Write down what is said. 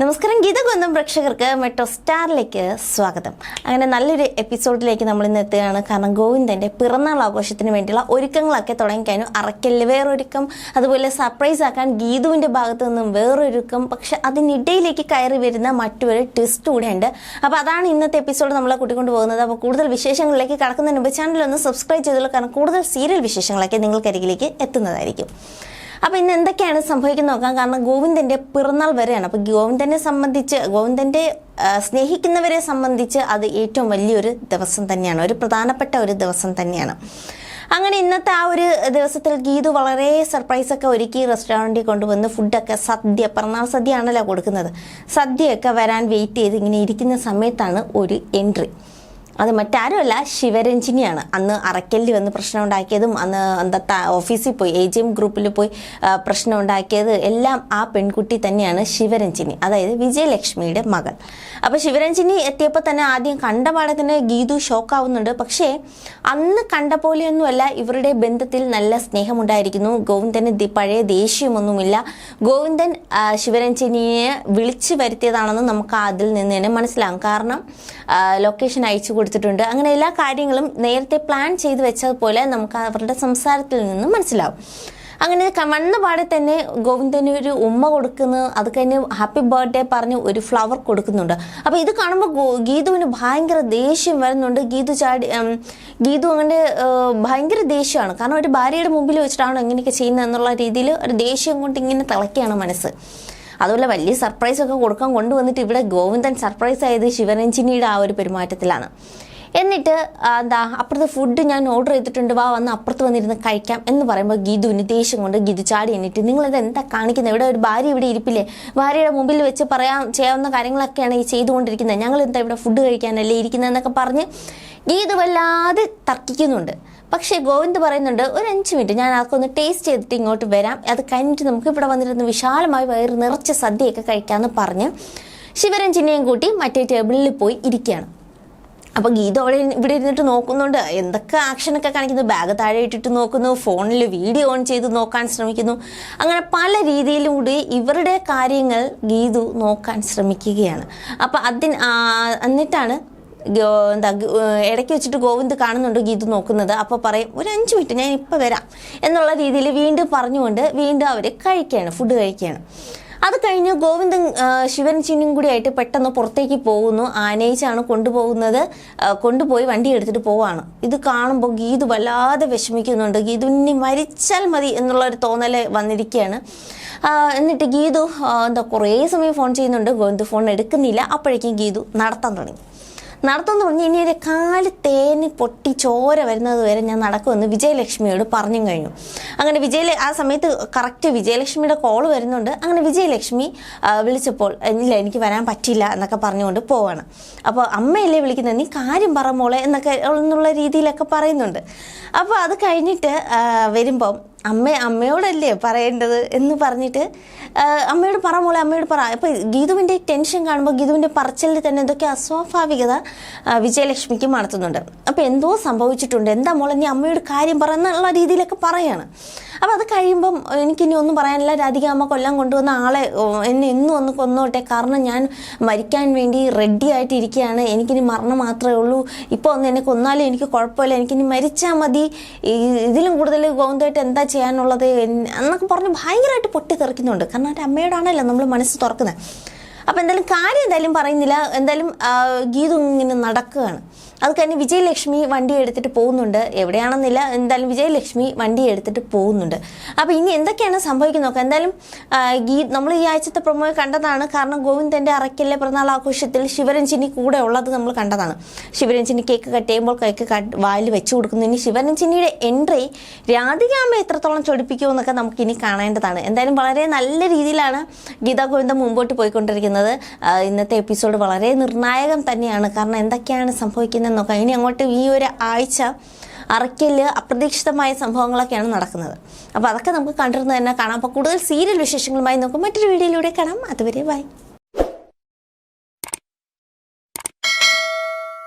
നമസ്കാരം ഗീത കൊന്തം പ്രേക്ഷകർക്ക് മെട്രോ സ്റ്റാറിലേക്ക് സ്വാഗതം. അങ്ങനെ നല്ലൊരു എപ്പിസോഡിലേക്ക് നമ്മൾ ഇന്ന് എത്തുകയാണ്. കാരണം ഗോവിന്ദന്റെ പിറന്നാൾ ആഘോഷത്തിന് വേണ്ടിയുള്ള ഒരുക്കങ്ങളൊക്കെ തുടങ്ങിക്കഴിഞ്ഞു അറക്കല്ല് വേറൊരുക്കം അതുപോലെ സർപ്രൈസ് ആക്കാൻ ഗീതുവിന്റെ ഭാഗത്തു നിന്നും വേറൊരുക്കം പക്ഷെ അതിനിടയിലേക്ക് കയറി വരുന്ന മറ്റൊരു ട്വിസ്റ്റ് കൂടെ ഉണ്ട് അപ്പോൾ അതാണ് ഇന്നത്തെ എപ്പിസോഡ് നമ്മളെ കൂട്ടിക്കൊണ്ട് പോകുന്നത്. അപ്പോൾ കൂടുതൽ വിശേഷങ്ങളിലേക്ക് കടക്കുന്നതിന് മുമ്പ് ചാനലൊന്ന് സബ്സ്ക്രൈബ് ചെയ്തോളൂ കാരണം കൂടുതൽ സീരിയൽ വിശേഷങ്ങളൊക്കെ നിങ്ങൾക്കരികിലേക്ക് എത്തുന്നതായിരിക്കും. അപ്പോൾ ഇന്ന് എന്തൊക്കെയാണ് സംഭവിക്കുന്നത് നോക്കാം. കാരണം ഗോവിന്ദന്റെ പിറന്നാൾ വരെയാണ്. അപ്പോൾ ഗോവിന്ദനെ സംബന്ധിച്ച് ഗോവിന്ദന്റെ സ്നേഹിക്കുന്നവരെ സംബന്ധിച്ച് അത് ഏറ്റവും വലിയൊരു ദിവസം തന്നെയാണ്. ഒരു പ്രധാനപ്പെട്ട ഒരു ദിവസം തന്നെയാണ്. അങ്ങനെ ഇന്നത്തെ ആ ഒരു ദിവസത്തിൽ ഗീതു വളരെ സർപ്രൈസൊക്കെ ഒരുക്കി റെസ്റ്റോറന്റിൽ കൊണ്ടുവന്ന് ഫുഡൊക്കെ സദ്യ പിറന്നാൾ സദ്യ ആണല്ലോ കൊടുക്കുന്നത്. സദ്യയൊക്കെ വരാൻ വെയിറ്റ് ചെയ്ത് ഇങ്ങനെ ഇരിക്കുന്ന സമയത്താണ് ഒരു എൻട്രി അത് മറ്റാരുമല്ല ശിവരഞ്ജിനിയാണ്. അന്ന് അറക്കലിൽ വന്ന് പ്രശ്നം ഉണ്ടാക്കിയതും അന്ന് എന്താ ഓഫീസിൽ പോയി എ ജി എം ഗ്രൂപ്പിൽ പോയി പ്രശ്നം ഉണ്ടാക്കിയത് എല്ലാം ആ പെൺകുട്ടി തന്നെയാണ് ശിവരഞ്ജിനി അതായത് വിജയലക്ഷ്മിയുടെ മകൾ. അപ്പോൾ ശിവരഞ്ജിനി എത്തിയപ്പോൾ തന്നെ ആദ്യം കണ്ട പാടെ തന്നെ ഗീതു ഷോക്കാവുന്നുണ്ട് പക്ഷേ അന്ന് കണ്ട പോലെയൊന്നുമല്ല ഇവരുടെ ബന്ധത്തിൽ നല്ല സ്നേഹമുണ്ടായിരിക്കുന്നു. ഗോവിന്ദന് പഴയ ദേഷ്യമൊന്നുമില്ല. ഗോവിന്ദൻ ശിവരഞ്ജിനിയെ വിളിച്ചു വരുത്തിയതാണെന്ന് നമുക്ക് അതിൽ നിന്ന് തന്നെ മനസ്സിലാകും. കാരണം ലൊക്കേഷൻ അയച്ചു കൊടുത്തിട്ടുണ്ട്. അങ്ങനെ എല്ലാ കാര്യങ്ങളും നേരത്തെ പ്ലാൻ ചെയ്ത് വെച്ചതുപോലെ നമുക്ക് അവരുടെ സംസാരത്തിൽ നിന്ന് മനസ്സിലാവും. അങ്ങനെ വന്ന പാടെ തന്നെ ഗോവിന്ദന് ഒരു ഉമ്മ കൊടുക്കുന്നു. അത് കഴിഞ്ഞ് ഹാപ്പി ബർത്ത്ഡേ പറഞ്ഞ് ഒരു ഫ്ലവർ കൊടുക്കുന്നുണ്ട്. അപ്പോൾ ഇത് കാണുമ്പോൾ ഗീതുവിന് ഭയങ്കര ദേഷ്യം വരുന്നുണ്ട്. ഗീതു ചാടി ഗീതു അങ്ങനെ ഭയങ്കര ദേഷ്യമാണ്. കാരണം ഒരു ഭാര്യയുടെ മുമ്പിൽ വെച്ചിട്ടാണ് ഇങ്ങനെയൊക്കെ ചെയ്യുന്നത് എന്നുള്ള രീതിയിൽ ഒരു ദേഷ്യം കൊണ്ട് ഇങ്ങനെ തിളക്കുകയാണ് മനസ്സ്. അതുപോലെ വലിയ സർപ്രൈസ് ഒക്കെ കൊടുക്കാൻ കൊണ്ടുവന്നിട്ട് ഇവിടെ ഗോവിന്ദൻ സർപ്രൈസ് ആയത് ശിവരഞ്ജിനിയുടെ ആ ഒരു പെരുമാറ്റത്തിലാണ്. എന്നിട്ട് എന്താ അപ്പുറത്തെ ഫുഡ് ഞാൻ ഓർഡർ ചെയ്തിട്ടുണ്ട്. വാ വന്ന് അപ്പുറത്ത് വന്നിരുന്ന് കഴിക്കാം എന്ന് പറയുമ്പോൾ ഗീതുവിന് ദേഷ്യം കൊണ്ട് ഗീതു ചാടി എന്നിട്ട് നിങ്ങളിത് എന്താ കാണിക്കുന്നത് ഇവിടെ ഒരു ഭാര്യ ഇവിടെ ഇരിപ്പില്ലേ? ഭാര്യയുടെ മുമ്പിൽ വെച്ച് പറയാൻ ചെയ്യാവുന്ന കാര്യങ്ങളൊക്കെയാണ് ഈ ചെയ്തുകൊണ്ടിരിക്കുന്നത് ഞങ്ങൾ എന്താ ഇവിടെ ഫുഡ് കഴിക്കാനല്ലേ ഇരിക്കുന്നത് എന്നൊക്കെ പറഞ്ഞ് ഗീതു വല്ലാതെ തർക്കിക്കുന്നുണ്ട്. പക്ഷേ ഗോവിന്ദ് പറയുന്നുണ്ട് ഒരു അഞ്ച് മിനിറ്റ് ഞാൻ അതൊക്കെ ടേസ്റ്റ് ചെയ്തിട്ട് ഇങ്ങോട്ട് വരാം. അത് കഴിഞ്ഞിട്ട് നമുക്ക് ഇവിടെ വന്നിരുന്ന വിശാലമായി വയറ് നിറച്ച സദ്യയൊക്കെ കഴിക്കാമെന്ന് പറഞ്ഞ് ശിവരഞ്ജിനെയും കൂട്ടി മറ്റേ ടേബിളിൽ പോയി ഇരിക്കുകയാണ്. അപ്പോൾ ഗീത അവിടെ ഇവിടെ ഇരുന്നിട്ട് നോക്കുന്നുണ്ട്. എന്തൊക്കെ ആക്ഷനൊക്കെ കാണിക്കുന്നു? ബാഗ് താഴെ ഇട്ടിട്ട് നോക്കുന്നു ഫോണിൽ വീഡിയോ ഓൺ ചെയ്ത് നോക്കാൻ ശ്രമിക്കുന്നു. അങ്ങനെ പല രീതിയിലൂടെ ഇവരുടെ കാര്യങ്ങൾ ഗീതു നോക്കാൻ ശ്രമിക്കുകയാണ്. അപ്പോൾ അതിന് എന്നിട്ടാണ് എന്താ ഇടയ്ക്ക് വെച്ചിട്ട് ഗോവിന്ദ് കാണുന്നുണ്ട് ഗീതു നോക്കുന്നത്. അപ്പോൾ പറയും ഒരു അഞ്ച് മിനിറ്റ് ഞാൻ ഇപ്പോൾ വരാം. എന്നുള്ള രീതിയിൽ വീണ്ടും പറഞ്ഞുകൊണ്ട് വീണ്ടും അവർ കഴിക്കുകയാണ് ഫുഡ് കഴിക്കുകയാണ്. അത് കഴിഞ്ഞ് ഗോവിന്ദൻ ശിവൻ ചിന്നും കൂടി ആയിട്ട് പെട്ടെന്ന് പുറത്തേക്ക് പോകുന്നു. ആനയിച്ചാണ് കൊണ്ടുപോകുന്നത്. കൊണ്ടുപോയി വണ്ടി എടുത്തിട്ട് പോവാണ്. ഇത് കാണുമ്പോൾ ഗീതു വല്ലാതെ വിഷമിക്കുന്നുണ്ട്. ഗീതു മരിച്ചാൽ മതി എന്നുള്ള ഒരു തോന്നൽ വന്നിരിക്കുകയാണ്. എന്നിട്ട് ഗീതു എന്താ കുറേ സമയം ഫോൺ ചെയ്യുന്നുണ്ട്. ഗോവിന്ദ് ഫോൺ എടുക്കുന്നില്ല. അപ്പോഴേക്കും ഗീതു നടത്താൻ തുടങ്ങി. നടത്താൻ തുടങ്ങി ഇനി ഒരു കാൽ തേന് പൊട്ടി ചോര വരുന്നത് വരെ ഞാൻ നടക്കുമെന്ന് വിജയലക്ഷ്മിയോട് പറഞ്ഞു കഴിഞ്ഞു. അങ്ങനെ വിജയ ആ സമയത്ത് കറക്റ്റ് വിജയലക്ഷ്മിയുടെ കോൾ വരുന്നുണ്ട്. അങ്ങനെ വിജയലക്ഷ്മി വിളിച്ചപ്പോൾ ഇല്ല എനിക്ക് വരാൻ പറ്റില്ല എന്നൊക്കെ പറഞ്ഞുകൊണ്ട് പോവാണ്. അപ്പോൾ അമ്മയല്ലേ വിളിക്കുന്നത്? നീ കാര്യം പറ മോളെ എന്നൊക്കെ എന്നുള്ള രീതിയിലൊക്കെ പറയുന്നുണ്ട്. അപ്പോൾ അത് കഴിഞ്ഞിട്ട് വരുമ്പം അമ്മ അമ്മയോടല്ലേ പറയേണ്ടത് എന്ന് പറഞ്ഞിട്ട് അമ്മയോട് പറ മോളെ അമ്മയോട് പറ. അപ്പോൾ ഗീതുവിന്റെ ടെൻഷൻ കാണുമ്പോൾ ഗീതുവിന്റെ പറച്ചിലിൽ തന്നെ എന്തൊക്കെ അസ്വാഭാവികത വിജയലക്ഷ്മിക്ക് നടത്തുന്നുണ്ട് അപ്പോൾ എന്തോ സംഭവിച്ചിട്ടുണ്ട്. എന്താ മോളെ നീ അമ്മയോട് കാര്യം പറ എന്നുള്ള രീതിയിലൊക്കെ പറയാണ്. അപ്പോൾ അത് കഴിയുമ്പം എനിക്കിനി ഒന്നും പറയാനില്ല. രാധിക അമ്മ കൊല്ലം കൊണ്ടുവന്ന ആളെ എന്നെ എന്നും ഒന്ന് കൊന്നോട്ടെ. കാരണം ഞാൻ മരിക്കാൻ വേണ്ടി റെഡി ആയിട്ടിരിക്കുകയാണ്. എനിക്കിനി മരണം മാത്രമേ ഉള്ളൂ. ഇപ്പോൾ ഒന്ന് എന്നെ കൊന്നാലും എനിക്ക് കുഴപ്പമില്ല. എനിക്കിനി മരിച്ചാൽ മതി. ഇതിലും കൂടുതൽ ഗോവിന്ദമായിട്ട് എന്താ ചെയ്യാനുള്ളത് എന്നൊക്കെ പറഞ്ഞ് ഭയങ്കരമായിട്ട് പൊട്ടിത്തെറിക്കുന്നുണ്ട്. കാരണം എന്റെ അമ്മയോടാണല്ലോ നമ്മൾ മനസ്സ് തുറക്കുന്നത് അപ്പോൾ എന്തായാലും കാര്യം എന്തായാലും പറയുന്നില്ല. എന്തായാലും ഗീതു ഇങ്ങനെ നടക്കുകയാണ്. അത് കഴിഞ്ഞ് വിജയലക്ഷ്മി വണ്ടി എടുത്തിട്ട് പോകുന്നുണ്ട്. എവിടെയാണെന്നില്ല. എന്തായാലും വിജയലക്ഷ്മി വണ്ടി എടുത്തിട്ട് പോകുന്നുണ്ട്. അപ്പോൾ ഇനി എന്തൊക്കെയാണ് സംഭവിക്കുന്നത് നോക്കാം. എന്തായാലും ഗീ നമ്മൾ ഈ ആഴ്ചത്തെ പ്രൊമോ കണ്ടതാണ്. കാരണം ഗോവിന്ദന്റെ അറയ്ക്കലിലെ പിറന്നാൾ ആഘോഷത്തിൽ ശിവരഞ്ജിനി കൂടെ ഉള്ളത് നമ്മൾ കണ്ടതാണ്. ശിവരഞ്ജിനി കേക്ക് കട്ട് ചെയ്യുമ്പോൾ കേക്ക് കട്ട് വായിൽ വെച്ച് കൊടുക്കുന്നു. ഇനി ശിവരഞ്ജിനിയുടെ എൻട്രി രാധികാമ്മ എത്രത്തോളം ചൊടിപ്പിക്കുമെന്നൊക്കെ നമുക്കിനി കാണേണ്ടതാണ്. എന്തായാലും വളരെ നല്ല രീതിയിലാണ് ഗീതാ ഗോവിന്ദം മുമ്പോട്ട് പോയിക്കൊണ്ടിരിക്കുന്നത്. ആ, ഇന്നത്തെ എപ്പിസോഡ് വളരെ നിർണായകം തന്നെയാണ്. കാരണം എന്തൊക്കെയാണ് സംഭവിക്കുന്നത് നോക്കാം ഇനി അങ്ങോട്ട് ഈ ഒരു ആഴ്ച അറയ്ക്കൽ അപ്രതീക്ഷിതമായ സംഭവങ്ങളൊക്കെയാണ് നടക്കുന്നത്. അപ്പോൾ അതൊക്കെ നമുക്ക് കണ്ടിരുന്ന് തന്നെ കാണാം. അപ്പോൾ കൂടുതൽ സീരിയൽ വിശേഷങ്ങളുമായി നമുക്ക് മറ്റൊരു വീഡിയോയിലൂടെ കാണാം. അതുവരെ ബൈ.